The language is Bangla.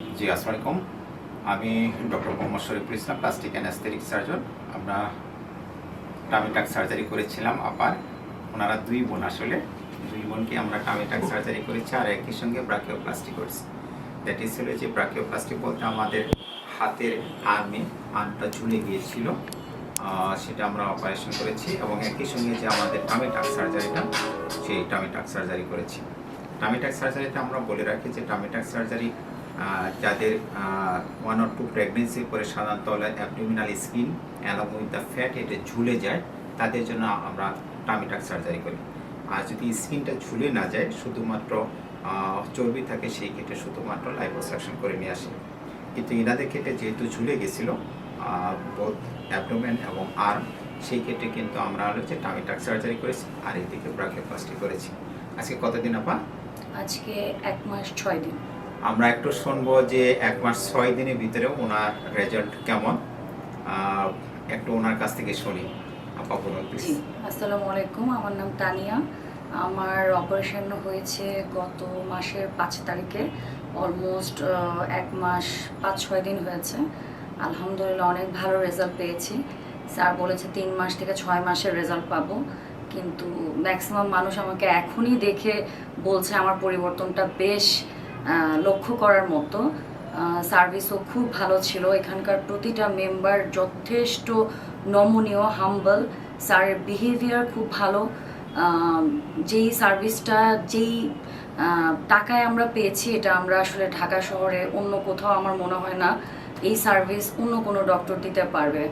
জি, আসসালামু আলাইকুম। আমি doctor Mohammad Shariful Islam, plastic and aesthetic surgeon. আমরা টামিটাক সার্জারি করেছিলাম আবার ওনারা দুই বোন আসলে। দুই বোনকে আমরা টামিটাক সার্জারি করেছি আর একই সঙ্গে ব্রাকিওপ্লাস্টি করেছি দ্যাট ইজ হলো যে ব্রাকিওপ্লাস্টি বলতে আমাদের হাতের আর্মে আর্মটা ঝুলে গিয়েছিল। সেটা আমরা অপারেশন করেছি এবং একই সঙ্গে যে আমাদের টামিটাক সার্জারিটা সেই টামিটাক সার্জারি করেছি। টামিটাক সার্জারিতে আমরা বলে রাখি যে টামিটাক সার্জারি যাদের ওয়ান অর টু প্রেগনেন্সির পরে সাধারণত abdominal skin along with the fat এটা ঝুলে যায়, তাদের জন্য আমরা টামিটাক সার্জারি করি। আর যদি স্কিনটা ঝুলে না যায়, শুধুমাত্র চর্বি থাকে সেই ক্ষেত্রে শুধুমাত্র লাইপোসাকশন করে নিয়ে আসে। কিন্তু এনাদের ক্ষেত্রে যেহেতু ঝুলে গেছিল বোধ অ্যাবডোমেন এবং আর্ম সেই ক্ষেত্রে কিন্তু আমরা হলো যে টামিটাক সার্জারি করেছি আর এদিকে ব্রাকিওপ্লাস্টি করেছি। আজকে কতদিন আপা? আজকে এক মাস ছয় দিন। আমরা একটু শুনব যে এক মাস ছয় দিনের ভিতরে ওনার রেজাল্ট কেমন। একটু ওনার কাছ থেকে শুনি। আসসালামু আলাইকুম। আমার নাম তানিয়া। আমার অপারেশন হয়েছে গত মাসের পাঁচ তারিখে। অলমোস্ট এক মাস পাঁচ, ছয় দিন হয়েছে। আলহামদুলিল্লাহ, অনেক ভালো রেজাল্ট পেয়েছি। স্যার বলেছে তিন মাস থেকে ছয় মাসের রেজাল্ট পাবো। কিন্তু ম্যাক্সিমাম মানুষ আমাকে এখনই দেখে বলছে আমার পরিবর্তনটা বেশ লক্ষ্য করার মতো। সার্ভিসও খুব ভালো ছিল। এখানকার প্রতিটা মেম্বার যথেষ্ট নমনীয় হাম্বল স্যারের বিহেভিয়ার খুব ভালো। যেই সার্ভিসটা যেই টাকায় আমরা পেয়েছি, এটা আমরা আসলে ঢাকা শহরে অন্য কোথাও আমার মনে হয় না, এই সার্ভিস অন্য কোনো ডক্টর দিতে পারবে।